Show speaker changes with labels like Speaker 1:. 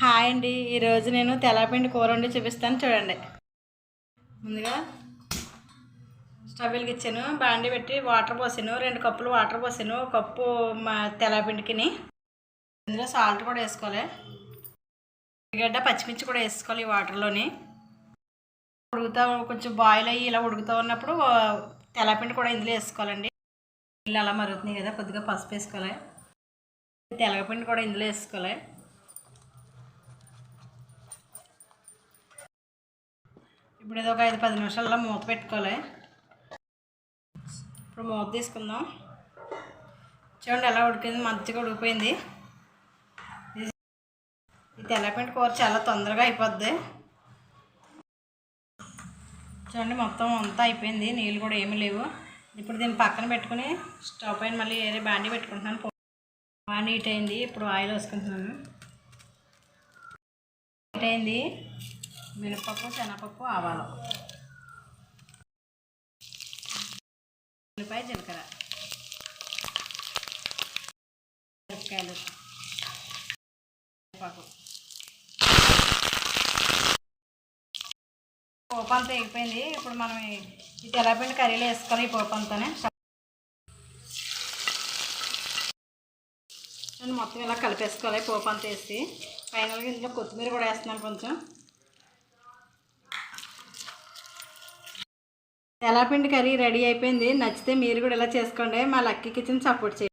Speaker 1: Hi అండి. ఈరోజు నేను తెల్లపిండి కూర వండి చూపిస్తాను చూడండి. ముందుగా స్టవ్ వెలిగించాను బాండి పెట్టి వాటర్ పోసాను. రెండు కప్పులు వాటర్ పోసాను. ఒక కప్పు మా తెల్లపిండికిని. ఇందులో సాల్ట్ కూడా వేసుకోవాలి. ఉల్లిగడ్డ పచ్చిమిర్చి కూడా వేసుకోవాలి ఈ వాటర్లోని. ఉడుకుతా కొంచెం బాయిల్ అయ్యి ఇలా ఉడుకుతూ ఉన్నప్పుడు తెల్లపిండి కూడా ఇందులో వేసుకోవాలండి. ఇలా అలా మరుగుతుంది కదా కొద్దిగా పసుపు వేసుకోవాలి. తెల్లపిండి కూడా ఇందులో వేసుకోవాలి. ఇప్పుడు ఇది ఒక ఐదు పది నిమిషాల్లో మూత పెట్టుకోవాలి ఇప్పుడు మూత తీసుకుందాం. చూడండి ఎలా ఉడికింది మంచిగా ఉడికిపోయింది. ఈ తెల్లపిండి కూర చాలా తొందరగా అయిపోద్ది. చూడండి మొత్తం అంతా అయిపోయింది. నీళ్ళు కూడా ఏమీ లేవు. ఇప్పుడు దీన్ని పక్కన పెట్టుకుని స్టవ్ పైన మళ్ళీ వేరే బాండీ పెట్టుకుంటున్నాను. బాగా నీట్ అయింది. ఇప్పుడు ఆయిల్ వేసుకుంటున్నాను. నీట్ అయింది. మినపప్పు శనగపప్పు ఆవాలు. ఉల్లిపాయ జీలకర్ర. మిరపకాయలు కరివేపాకు. పోపు అంతా ఎగిపోయింది ఇప్పుడు మనం ఈ- తెల్లపిండి కర్రీలో వేసుకోవాలి ఈ పోపు అంతానే నేను మొత్తం ఇలా కలిపేసుకోవాలి. పోపు అంతా వేసి ఫైనల్గా ఇందులో కొత్తిమీర కూడా వేస్తున్నాను కొంచెం. తెలాపిండి కర్రీ రెడీ అయిపోయింది. నచ్చితే మీరు కూడా ఇలా చేసుకోండి. మా లక్కీ కిచెన్ సపోర్ట్ చేయండి.